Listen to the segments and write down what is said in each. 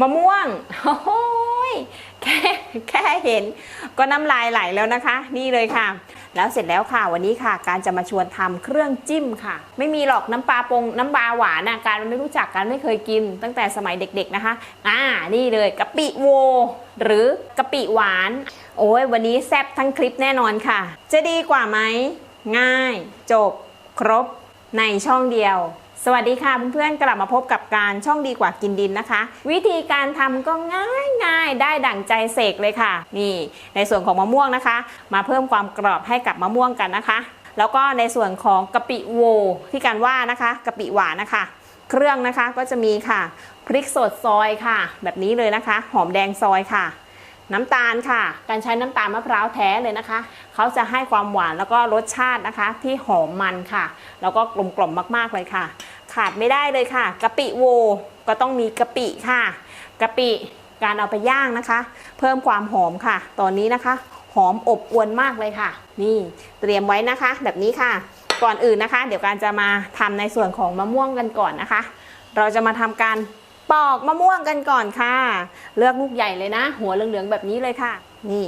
มะม่วงโอ้ยแค่แค่เห็นก็น้ำลายไหลแล้วนะคะ นี่เลยค่ะ แล้วเสร็จแล้วค่ะวันนี้ค่ะ การจะมาชวนทำเครื่องจิ้มค่ะ ไม่มีหรอกน้ำปลาปงน้ำปลาหวานนะการมันไม่รู้จักกันไม่เคยกิน ตั้งแต่สมัยเด็กๆนะคะ อ่านี่เลยกะปิโว หรือกะปิหวาน โอ้ยวันนี้แซ่บทั้งคลิปแน่นอนค่ะ จะดีกว่าไหมง่าย จบ ครบในช่องเดียว สวัสดีค่ะเพื่อนๆกลับมาพบกับการช่องดีกว่ากินดินนะคะ วิธีการทำก็ง่ายง่ายได้ดั่งใจเสกเลยค่ะ นี่ในส่วนของมะม่วงนะคะ มาเพิ่มความกรอบให้กับมะม่วงกันนะคะ แล้วก็ในส่วนของกะปิโวที่การว่านะคะกะปิหวานนะคะ เครื่องนะคะก็จะมีค่ะ พริกสดซอยค่ะ แบบนี้เลยนะคะ หอมแดงซอยค่ะน้ำตาลค่ะ การใช้น้ำตาลมะพร้าวแท้เลยนะคะ เขาจะให้ความหวานแล้วก็รสชาตินะคะ ที่หอมมันค่ะ แล้วก็กลมกล่อมมากๆเลยค่ะ ขาดไม่ได้เลยค่ะกะปิโวก็ต้องมีกะปิค่ะกะปิการเอาไปย่างนะคะ เพิ่มความหอมค่ะ ตอนนี้นะคะ หอมอบอวนมากเลยค่ะ นี่เตรียมไว้นะคะ แบบนี้ค่ะ ก่อนอื่นนะคะ เดี๋ยวการจะมาทำในส่วนของมะม่วงกันก่อนนะคะ เราจะมาทำการปอกมะม่วงกันก่อนค่ะ เลือกลูกใหญ่เลยนะ หัวเหลืองๆแบบนี้เลยค่ะ นี่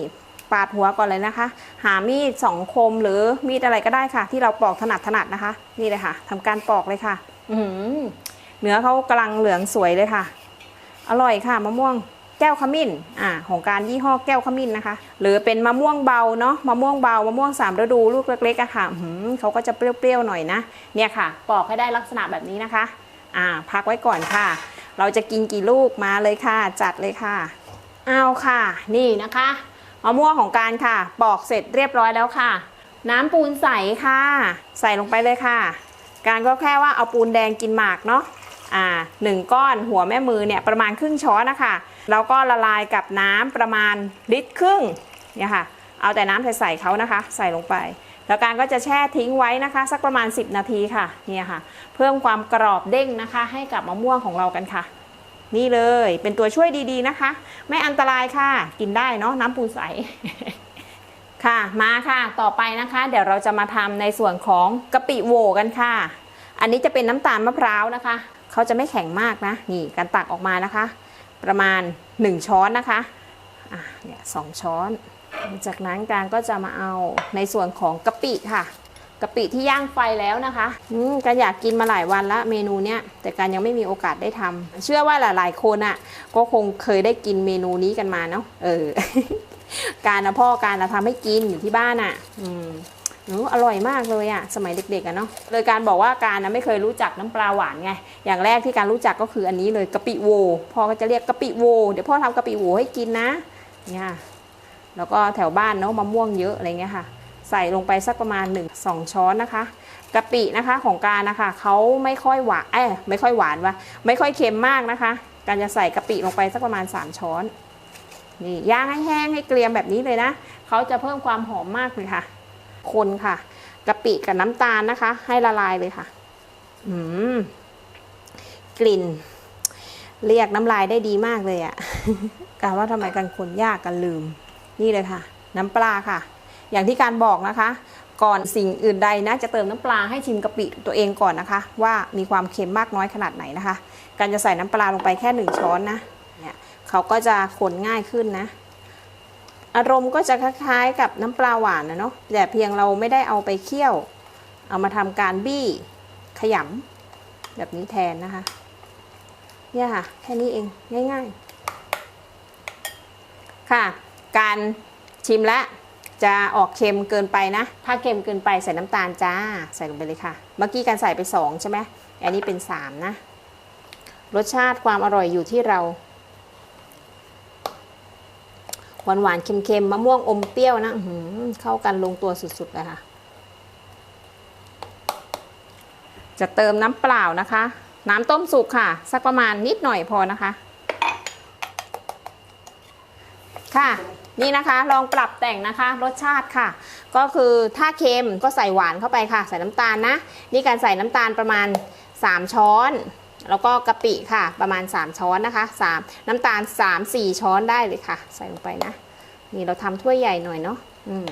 ปาดหัวก่อนเลยนะคะ หามีดสองคมหรือมีดอะไรก็ได้ค่ะ ที่เราปอกถนัดถนัดนะคะ นี่เลยค่ะทำการปอกเลยค่ะ เนื้อเขากำลังเหลืองสวยเลยค่ะ อร่อยค่ะมะม่วงแก้วขมิ้น อ่า ของการยี่ห้อแก้วขมิ้นนะคะ หรือเป็นมะม่วงเบาเนาะ มะม่วงเบา มะม่วงสามฤดูลูกเล็กๆอะค่ะเขาก็จะเปรี้ยวๆหน่อยนะ เนี่ยค่ะ ปอกให้ได้ลักษณะแบบนี้นะคะ อ่า พักไว้ก่อนค่ะ เราจะกินกี่ลูกมาเลยค่ะ จัดเลยค่ะ เอาค่ะ นี่นะคะ มะม่วงของการค่ะ ปอกเสร็จเรียบร้อยแล้วค่ะ น้ำปูนใสค่ะ ใส่ลงไปเลยค่ะ การก็แค่ว่าเอาปูนแดงกินหมากเนาะอ่าหนึ่งก้อนหัวแม่มือเนี่ยประมาณครึ่งช้อนนะคะแล้วก็ละลายกับน้ำประมาณลิตรครึ่งเนี่ยค่ะเอาแต่น้ำใส่ๆเขานะคะ ใส่ลงไป แล้วการก็จะแช่ทิ้งไว้นะคะ สักประมาณ 10 นาทีค่ะเนี่ยค่ะ เพิ่มความกรอบเด้งนะคะ ให้กับมะม่วงของเรากันค่ะ นี่เลยเป็นตัวช่วยดีๆนะคะ ไม่อันตรายค่ะ กินได้เนาะน้ำปูใส ค่ะมาค่ะต่อไปนะคะ เดี๋ยวเราจะมาทำในส่วนของกะปิโวกันค่ะ อันนี้จะเป็นน้ำตาลมะพร้าวนะคะ เขาจะไม่แข็งมากนะ นี่การตักออกมานะคะ ประมาณ 1 ช้อนนะคะอะเนี่ยสองช้อน จากนั้นการก็จะมาเอาในส่วนของกะปิค่ะกะปิที่ย่างไฟแล้วนะคะอืมการอยากกินมาหลายวันละเมนูเนี้ยแต่การยังไม่มีโอกาสได้ทำเชื่อว่าหลายๆคนอะ่ะ ก็คงเคยได้กินเมนูนี้กันมาเนาะเออ การนะพ่อการนะทำให้กินอยู่ที่บ้านอะ่ะ อืมอ้อร่อยมากเลยอะสมัยเด็กๆอะเนาะเลยการบอกว่าการนะไม่เคยรู้จักน้ำปลาหวานไงอย่างแรกที่การรู้จักก็คืออันนี้เลยกะปิโวพ่อก็จะเรียกกะปิโวเดี๋ยวพ่อทำกะปิโวให้กินนะเนี่ยแล้วก็แถวบ้านเนาะมะม่วงเยอะอะไรเงี้ยค่ะ ใส่ลงไปสักประมาณ 1 2 ช้อนนะคะกะปินะคะของการนะคะเขาไม่ค่อยหวานเอ้ไม่ค่อยหวานวะไม่ค่อยเค็มมากนะคะ การจะใส่กะปิลงไปสักประมาณ 3 ช้อน นี่ย่างให้แห้งให้เกรียมแบบนี้เลยนะเขาจะเพิ่มความหอมมากเลยค่ะ คนค่ะกะปิกับน้ำตาลนะคะ ให้ละลายเลยค่ะ อืมกลิ่น เรียกน้ำลายได้ดีมากเลยอะการว่าทำไมกันคนยากกันลืม นี่เลยค่ะ น้ำปลาค่ะ อย่างที่การบอกนะคะ ก่อนสิ่งอื่นใดนะ จะเติมน้ำปลาให้ชิมกะปิตัวเองก่อนนะคะ ว่ามีความเค็มมากน้อยขนาดไหนนะคะ การจะใส่น้ำปลาลงไปแค่หนึ่งช้อนนะเนี่ย เขาก็จะคนง่ายขึ้นนะ อารมณ์ก็จะคล้ายๆกับน้ำปลาหวานนะเนาะแต่เพียงเราไม่ได้เอาไปเคี่ยว เอามาทำการบี้ขยำแบบนี้แทนนะคะ เนี่ยค่ะ แค่นี้เองง่ายๆ ค่ะ การชิมแล้วจะออกเค็มเกินไปนะ ถ้าเค็มเกินไปใส่น้ำตาลจ้า ใส่ลงไปเลยค่ะ เมื่อกี้การใส่ไปสองใช่ไหมอันนี้เป็นสามนะ รสชาติความอร่อยอยู่ที่เรา หวานหวานเค็มๆมะม่วงอมเปรี้ยวนะเข้ากันลงตัวสุดๆเลยค่ะ จะเติมน้ำเปล่านะคะ น้ำต้มสุกค่ะ สักประมาณนิดหน่อยพอนะคะ ค่ะนี่นะคะลองปรับแต่งนะคะรสชาติค่ะ ก็คือถ้าเค็มก็ใส่หวานเข้าไปค่ะ ใส่น้ำตาลนะ นี่การใส่น้ำตาลประมาณ 3 ช้อน แล้วก็กะปิค่ะ ประมาณ 3 ช้อนนะคะ 3 น้ำตาล 3-4 ช้อนได้เลยค่ะ ใส่ลงไปนะ นี่เราทำถ้วยใหญ่หน่อยเนาะอืม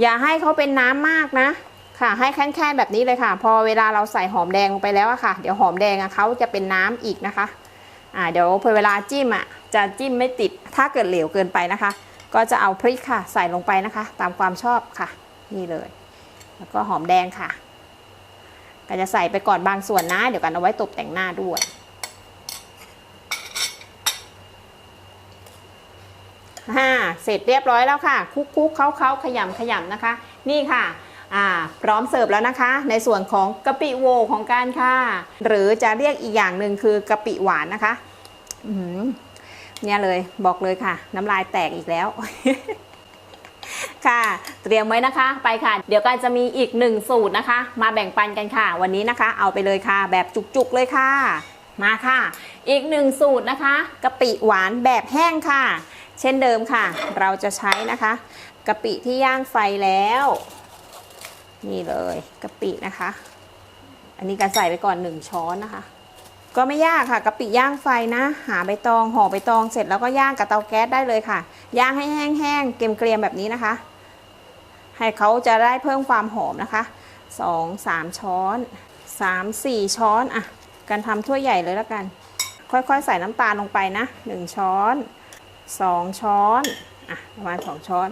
อย่าให้เขาเป็นน้ำมากนะ ค่ะ ให้แค่นๆแบบนี้เลยค่ะ พอเวลาเราใส่หอมแดงลงไปแล้วอะค่ะ เดี๋ยวหอมแดงอะเขาจะเป็นน้ำอีกนะคะ อ่าเดี๋ยวพอเวลาจิ้มอะจะจิ้มไม่ติด ถ้าเกิดเหลวเกินไปนะคะ ก็จะเอาพริกค่ะ ใส่ลงไปนะคะ ตามความชอบค่ะ นี่เลย แล้วก็หอมแดงค่ะ ก็จะใส่ไปก่อนบางส่วนนะ เดี๋ยวกันเอาไว้ตกแต่งหน้าด้วยฮ่าเสร็จเรียบร้อยแล้วค่ะ คุกคุกเขาเขาขยำขยำนะคะ นี่ค่ะอ่าพร้อมเสิร์ฟแล้วนะคะ ในส่วนของกะปิโวของการค่ะ หรือจะเรียกอีกอย่างหนึ่งคือกะปิหวานนะคะเนี่ยเลยบอกเลยค่ะ น้ำลายแตกอีกแล้ว ค่ะ เตรียมไว้นะคะไปค่ะ เดี๋ยวกันจะมีอีกหนึ่งสูตรนะคะ มาแบ่งปันกันค่ะ วันนี้นะคะ เอาไปเลยค่ะ แบบจุกๆเลยค่ะ มาค่ะ อีกหนึ่งสูตรนะคะกะปิหวานแบบแห้งค่ะ เช่นเดิมค่ะ เราจะใช้นะคะกะปิที่ย่างไฟแล้ว นี่เลยกะปินะคะ อันนี้การใส่ไปก่อนหนึ่งช้อนนะคะก็ไม่ยากค่ะกะปิย่างไฟนะ หาใบตองห่อใบตองเสร็จแล้วก็ย่างกับเตาแก๊สได้เลยค่ะ ย่างให้แห้งๆเกรียมๆแบบนี้นะคะ ให้เขาจะได้เพิ่มความหอมนะคะสองสามช้อนสามสี่ช้อนอะการทำถ้วยใหญ่เลยแล้วกัน ค่อยๆ ใส่น้ำตาลลงไปนะหนึ่งช้อนสองช้อนอะประมาณสองช้อน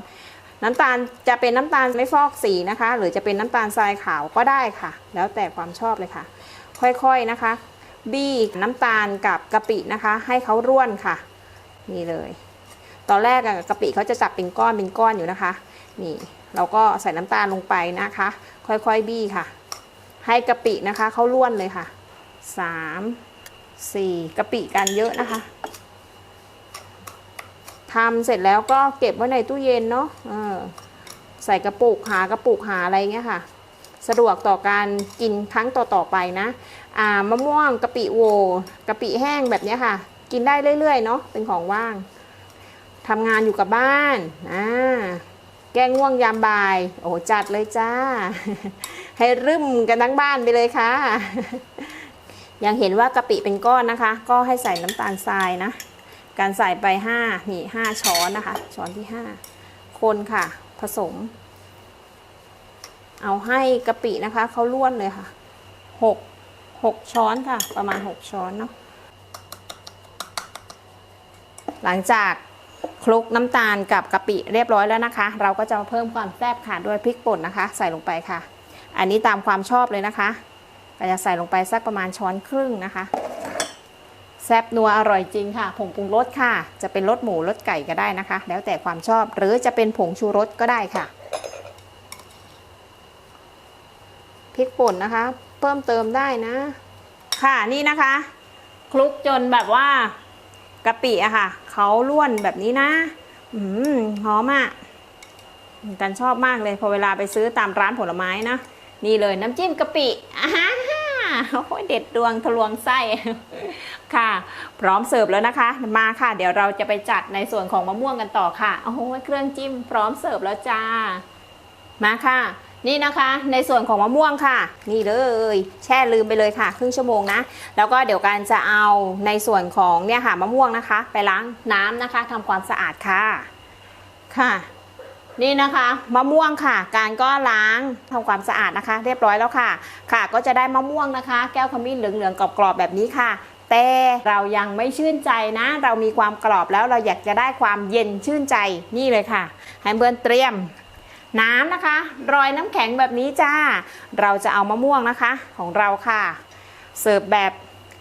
น้ำตาลจะเป็นน้ำตาลไม่ฟอกสีนะคะ หรือจะเป็นน้ำตาลทรายขาวก็ได้ค่ะ แล้วแต่ความชอบเลยค่ะ ค่อยๆนะคะ บี้น้ำตาลกับกะปินะคะ ให้เขาร่วนค่ะ นี่เลย ตอนแรกอะกะปิเขาจะจับเป็นก้อนเป็นก้อนอยู่นะคะ นี่ เราก็ใส่น้ำตาลลงไปนะคะ ค่อยๆบี้ค่ะ ให้กะปินะคะเขาร่วนเลยค่ะสามสี่กะปิกันเยอะนะคะทำเสร็จแล้วก็เก็บไว้ในตู้เย็นเนาะใส่กระปุกหากระปุกหาอะไรเงี้ยค่ะ สะดวกต่อการกินครั้งต่อๆไปนะอ่ามะม่วงกะปิโวกะปิแห้งแบบนี้ค่ะ กินได้เรื่อยๆเนาะเป็นของว่างทำงานอยู่กับบ้านอ่า แก้ง่วงยามบ่าย โอ้จัดเลยจ้า ให้รึมกันทั้งบ้านไปเลยค่ะ ยังเห็นว่ากะปิเป็นก้อนนะคะ ก็ให้ใส่น้ำตาลทรายนะ การใส่ไป5นี่5ช้อนนะคะ ช้อนที่ 5 คนค่ะ ผสม เอาให้กะปินะคะเขาล้วนเลยค่ะ6 6ช้อนค่ะ ประมาณ 6 ช้อนเนาะหลังจาก คลุกน้ำตาลกับกะปิเรียบร้อยแล้วนะคะ เราก็จะมาเพิ่มความแซ่บค่ะด้วยพริกป่นนะคะ ใส่ลงไปค่ะ อันนี้ตามความชอบเลยนะคะก็จะใส่ลงไปสักประมาณช้อนครึ่งนะคะ แซ่บนัวอร่อยจริงค่ะ ผงปรุงรสค่ะ จะเป็นรสหมูรสไก่ก็ได้นะคะ แล้วแต่ความชอบหรือจะเป็นผงชูรสก็ได้ค่ะพริกป่นนะคะ เพิ่มเติมได้นะ ค่ะนี่นะคะ คลุกจนแบบว่ากะปิอะค่ะ เขาล้วนแบบนี้นะอืมหอมอะกันชอบมากเลยพอเวลาไปซื้อตามร้านผลไม้นะนี่เลยน้ำจิ้มกะปิอ่าฮ่าโอ้ยเด็ดดวงทะลวงไส้ค่ะ พร้อมเสิร์ฟแล้วนะคะ มาค่ะ เดี๋ยวเราจะไปจัดในส่วนของมะม่วงกันต่อค่ะโอ้โหเครื่องจิ้มพร้อมเสิร์ฟแล้วจ้ามาค่ะ นี่นะคะในส่วนของมะม่วงค่ะ นี่เลย แช่ลืมไปเลยค่ะ ครึ่งชั่วโมงนะ แล้วก็เดี๋ยวการจะเอาในส่วนของเนี่ยค่ะมะม่วงนะคะ ไปล้างน้ำนะคะทำความสะอาดค่ะค่ะ นี่นะคะมะม่วงค่ะ การก็ล้างทำความสะอาดนะคะ เรียบร้อยแล้วค่ะ ค่ะ ก็จะได้มะม่วงนะคะ แก้วขมิ้นเหลืองๆกรอบๆแบบนี้ค่ะแต่เรายังไม่ชื่นใจนะ เรามีความกรอบแล้วเราอยากจะได้ความเย็นชื่นใจนี่เลยค่ะให้เบือนเตรียม น้ำนะคะ รอยน้ำแข็งแบบนี้จ้า เราจะเอามะม่วงนะคะของเราค่ะ เสิร์ฟแบบ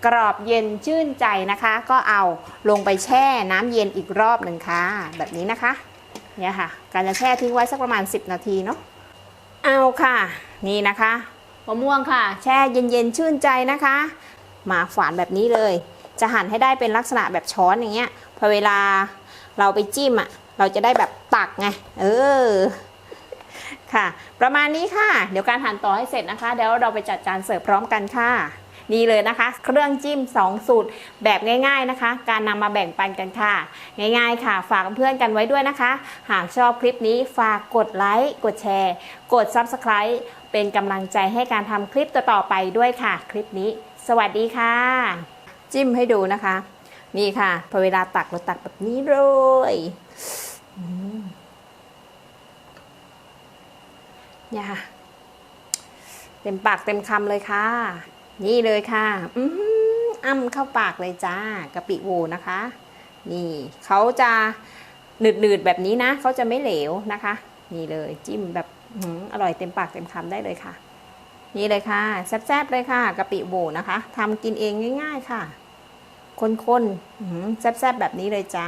กรอบเย็นชื่นใจนะคะ ก็เอาลงไปแช่น้ำเย็นอีกรอบหนึ่งค่ะ แบบนี้นะคะ เนี่ยค่ะ การจะแช่ทิ้งไว้สักประมาณ 10 นาทีเนาะ เอาค่ะ นี่นะคะมะม่วงค่ะ แช่เย็นๆชื่นใจนะคะ มาฝานแบบนี้เลย จะหั่นให้ได้เป็นลักษณะแบบช้อนอย่างเงี้ย พอเวลาเราไปจิ้มอะ เราจะได้แบบตักไง เออ ค่ะ ประมาณนี้ค่ะ เดี๋ยวการหั่นต่อให้เสร็จนะคะ เดี๋ยวเราไปจัดจานเสิร์ฟพร้อมกันค่ะ นี่เลยนะคะ เครื่องจิ้ม 2 สูตรแบบง่าย ๆนะคะ การนำมาแบ่งปันกันค่ะ ง่ายๆค่ะ ฝากเพื่อนกันไว้ด้วยนะคะ หากชอบคลิปนี้ฝากกดไลค์ กดแชร์ กด Subscribe เป็นกำลังใจให้การทำคลิปต่อๆไปด้วยค่ะ คลิปนี้ สวัสดีค่ะ จิ้มให้ดูนะคะ นี่ค่ะ พอเวลาตักเราตักแบบนี้เลยอืม เนี่ยค่ะ เต็มปากเต็มคำเลยค่ะ นี่เลยค่ะอือหืออ้ำเข้าปากเลยจ้ากะปิโวนะคะ นี่เขาจะหนืดๆแบบนี้นะเขาจะไม่เหลวนะคะ นี่เลยจิ้มแบบออร่อยเต็มปากเต็มคำได้เลยค่ะ นี่เลยค่ะแซ่บๆเลยค่ะกะปิโวนะคะทำกินเองง่าย ๆค่ะ คนๆแซ่บๆแบบนี้เลยจ้า